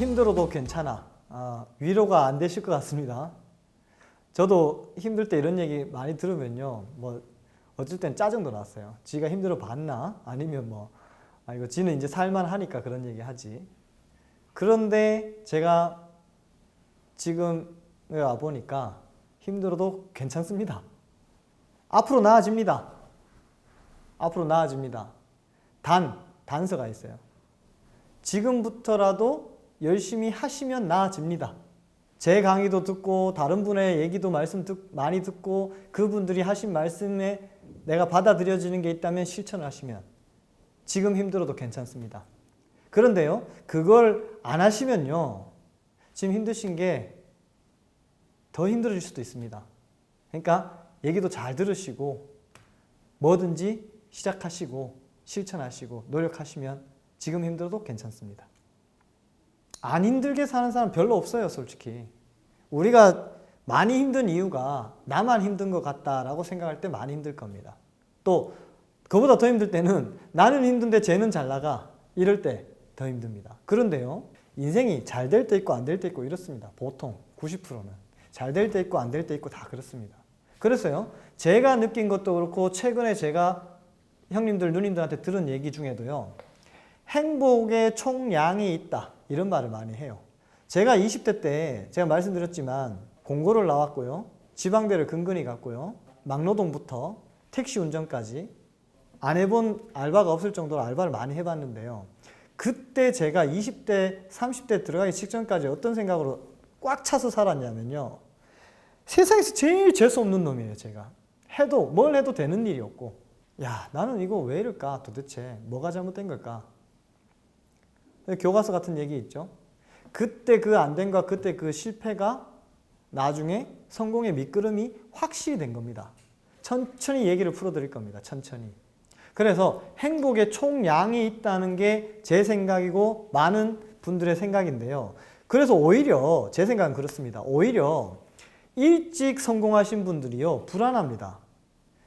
힘들어도 괜찮아. 아, 위로가 안 되실 것 같습니다. 저도 힘들 때 이런 얘기 많이 들으면요. 뭐 어쩔 땐 짜증도 났어요. 지가 힘들어 봤나? 아니면 뭐 아, 이거 지는 이제 살만 하니까 그런 얘기 하지. 그런데 제가 지금 와 보니까 힘들어도 괜찮습니다. 앞으로 나아집니다. 앞으로 나아집니다. 단, 단서가 있어요. 지금부터라도 열심히 하시면 나아집니다. 제 강의도 듣고 다른 분의 얘기도 말씀 듣, 많이 듣고 그분들이 하신 말씀에 내가 받아들여지는 게 있다면 실천을 하시면 지금 힘들어도 괜찮습니다. 그런데요, 그걸 안 하시면요, 지금 힘드신 게 더 힘들어질 수도 있습니다. 그러니까 얘기도 잘 들으시고 뭐든지 시작하시고 실천하시고 노력하시면 지금 힘들어도 괜찮습니다. 안 힘들게 사는 사람 별로 없어요, 솔직히. 우리가 많이 힘든 이유가 나만 힘든 것 같다라고 생각할 때 많이 힘들 겁니다. 또 그보다 더 힘들 때는 나는 힘든데 쟤는 잘 나가 이럴 때 더 힘듭니다. 그런데요, 인생이 잘 될 때 있고 안 될 때 있고 이렇습니다. 보통 90%는 잘 될 때 있고 안 될 때 있고 다 그렇습니다. 그래서요, 제가 느낀 것도 그렇고 최근에 제가 형님들 누님들한테 들은 얘기 중에도요, 행복의 총량이 있다 이런 말을 많이 해요. 제가 20대 때 제가 말씀드렸지만 공고를 나왔고요. 지방대를 근근히 갔고요. 막노동부터 택시 운전까지 안 해본 알바가 없을 정도로 알바를 많이 해봤는데요. 그때 제가 20대, 30대 들어가기 직전까지 어떤 생각으로 꽉 차서 살았냐면요. 세상에서 제일 재수없는 놈이에요, 제가. 해도, 뭘 해도 되는 일이 없고. 야, 나는 이거 왜 이럴까? 도대체 뭐가 잘못된 걸까? 교과서 같은 얘기 있죠. 그때 그 안 된과 그때 그 실패가 나중에 성공의 밑그름이 확실히 된 겁니다. 천천히 얘기를 풀어드릴 겁니다. 천천히. 그래서 행복의 총량이 있다는 게 제 생각이고 많은 분들의 생각인데요. 그래서 오히려 제 생각은 그렇습니다. 오히려 일찍 성공하신 분들이요 불안합니다.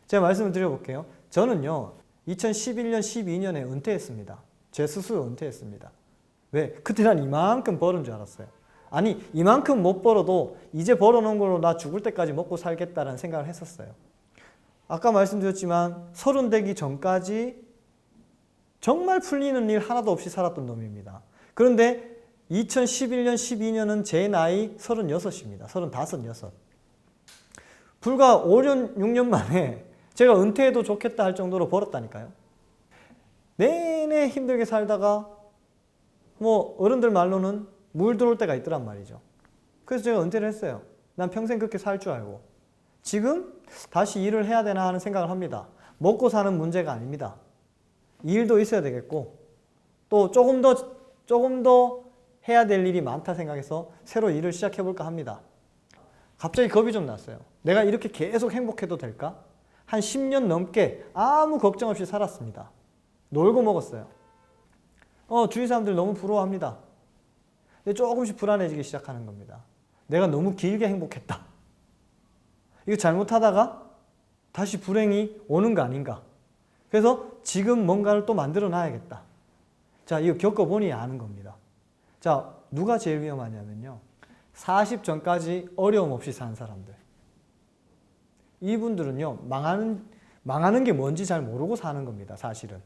제가 말씀을 드려볼게요. 저는요 2011년, 12년에 은퇴했습니다. 제 스스로 은퇴했습니다. 왜? 그때 난 이만큼 벌은 줄 알았어요. 아니 이만큼 못 벌어도 이제 벌어놓은 걸로 나 죽을 때까지 먹고 살겠다라는 생각을 했었어요. 아까 말씀드렸지만 서른 되기 전까지 정말 풀리는 일 하나도 없이 살았던 놈입니다. 그런데 2011년, 12년은 제 나이 36입니다. 35, 6. 불과 5년, 6년 만에 제가 은퇴해도 좋겠다 할 정도로 벌었다니까요. 내내 힘들게 살다가 뭐 어른들 말로는 물 들어올 때가 있더란 말이죠. 그래서 제가 은퇴를 했어요. 난 평생 그렇게 살 줄 알고. 지금 다시 일을 해야 되나 하는 생각을 합니다. 먹고 사는 문제가 아닙니다. 일도 있어야 되겠고 또 조금 더 조금 더 해야 될 일이 많다 생각해서 새로 일을 시작해 볼까 합니다. 갑자기 겁이 좀 났어요. 내가 이렇게 계속 행복해도 될까? 한 10년 넘게 아무 걱정 없이 살았습니다. 놀고 먹었어요. 어, 주위 사람들 너무 부러워합니다. 근데 조금씩 불안해지기 시작하는 겁니다. 내가 너무 길게 행복했다. 이거 잘못하다가 다시 불행이 오는 거 아닌가. 그래서 지금 뭔가를 또 만들어 놔야겠다. 자, 이거 겪어보니 아는 겁니다. 자, 누가 제일 위험하냐면요. 40 전까지 어려움 없이 사는 사람들. 이분들은요, 망하는, 망하는 게 뭔지 잘 모르고 사는 겁니다, 사실은.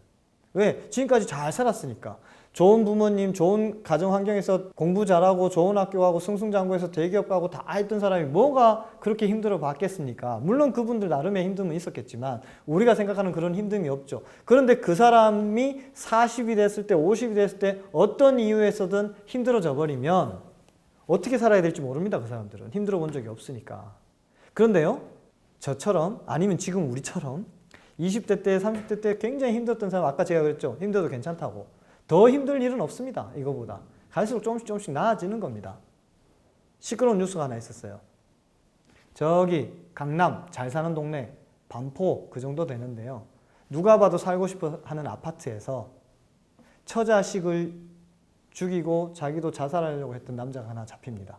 왜? 지금까지 잘 살았으니까. 좋은 부모님, 좋은 가정 환경에서 공부 잘하고 좋은 학교 가고 승승장구해서 대기업 가고 다 했던 사람이 뭐가 그렇게 힘들어 봤겠습니까? 물론 그분들 나름의 힘듦은 있었겠지만 우리가 생각하는 그런 힘듦이 없죠. 그런데 그 사람이 40이 됐을 때, 50이 됐을 때 어떤 이유에서든 힘들어져 버리면 어떻게 살아야 될지 모릅니다. 그 사람들은 힘들어 본 적이 없으니까. 그런데요, 저처럼 아니면 지금 우리처럼 20대 때, 30대 때 굉장히 힘들었던 사람 아까 제가 그랬죠. 힘들어도 괜찮다고. 더 힘들 일은 없습니다. 이거보다. 갈수록 조금씩 조금씩 나아지는 겁니다. 시끄러운 뉴스가 하나 있었어요. 저기 강남 잘 사는 동네 반포 그 정도 되는데요. 누가 봐도 살고 싶어 하는 아파트에서 처자식을 죽이고 자기도 자살하려고 했던 남자가 하나 잡힙니다.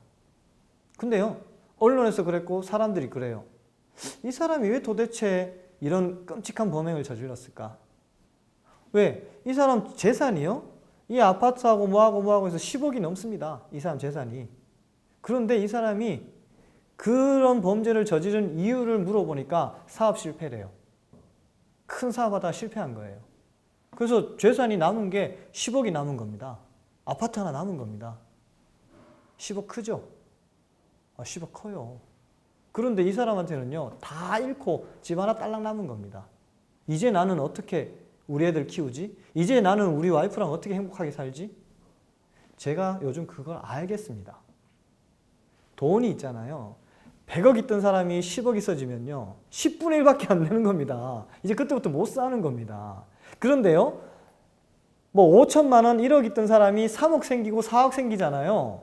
근데요. 언론에서 그랬고 사람들이 그래요. 이 사람이 왜 도대체 이런 끔찍한 범행을 저질렀을까? 왜? 이 사람 재산이요? 이 아파트하고 뭐하고 뭐하고 해서 10억이 넘습니다. 이 사람 재산이. 그런데 이 사람이 그런 범죄를 저지른 이유를 물어보니까 사업 실패래요. 큰 사업하다가 실패한 거예요. 그래서 재산이 남은 게 10억이 남은 겁니다. 아파트 하나 남은 겁니다. 10억 크죠? 아, 10억 커요. 그런데 이 사람한테는요, 다 잃고 집 하나 딸랑 남은 겁니다. 이제 나는 어떻게 우리 애들 키우지? 이제 나는 우리 와이프랑 어떻게 행복하게 살지? 제가 요즘 그걸 알겠습니다. 돈이 있잖아요. 100억 있던 사람이 10억 있어지면요. 10분의 1밖에 안 되는 겁니다. 이제 그때부터 못 사는 겁니다. 그런데요. 뭐 5천만 원, 1억 있던 사람이 3억 생기고 4억 생기잖아요.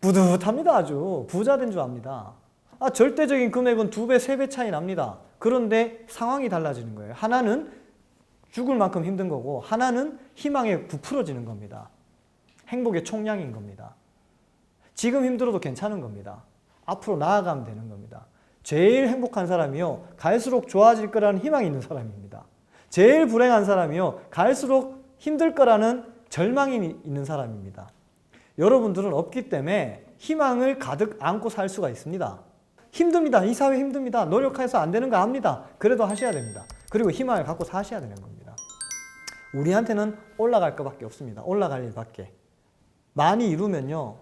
뿌듯합니다. 아주 부자 된 줄 압니다. 아, 절대적인 금액은 두 배, 세 배 차이 납니다. 그런데 상황이 달라지는 거예요. 하나는 죽을 만큼 힘든 거고 하나는 희망에 부풀어지는 겁니다. 행복의 총량인 겁니다. 지금 힘들어도 괜찮은 겁니다. 앞으로 나아가면 되는 겁니다. 제일 행복한 사람이요. 갈수록 좋아질 거라는 희망이 있는 사람입니다. 제일 불행한 사람이요. 갈수록 힘들 거라는 절망이 있는 사람입니다. 여러분들은 없기 때문에 희망을 가득 안고 살 수가 있습니다. 힘듭니다. 이 사회 힘듭니다. 노력해서 안 되는 거 압니다. 그래도 하셔야 됩니다. 그리고 희망을 갖고 사셔야 되는 겁니다. 우리한테는 올라갈 것밖에 없습니다. 올라갈 일밖에. 많이 이루면요.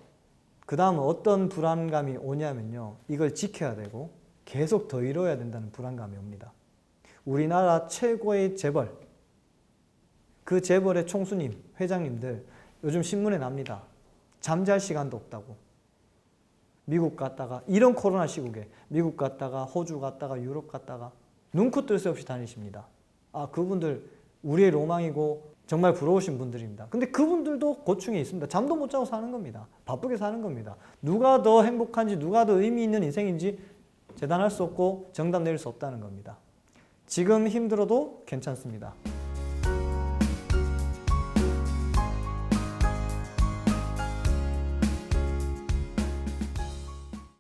그 다음은 어떤 불안감이 오냐면요. 이걸 지켜야 되고 계속 더 이뤄야 된다는 불안감이 옵니다. 우리나라 최고의 재벌, 그 재벌의 총수님, 회장님들 요즘 신문에 납니다. 잠잘 시간도 없다고. 미국 갔다가 이런 코로나 시국에 미국 갔다가 호주 갔다가 유럽 갔다가 눈코 뜰 새 없이 다니십니다. 아 그분들 우리의 로망이고 정말 부러우신 분들입니다. 근데 그분들도 고충이 있습니다. 잠도 못 자고 사는 겁니다. 바쁘게 사는 겁니다. 누가 더 행복한지 누가 더 의미 있는 인생인지 재단할 수 없고 정답 내릴 수 없다는 겁니다. 지금 힘들어도 괜찮습니다.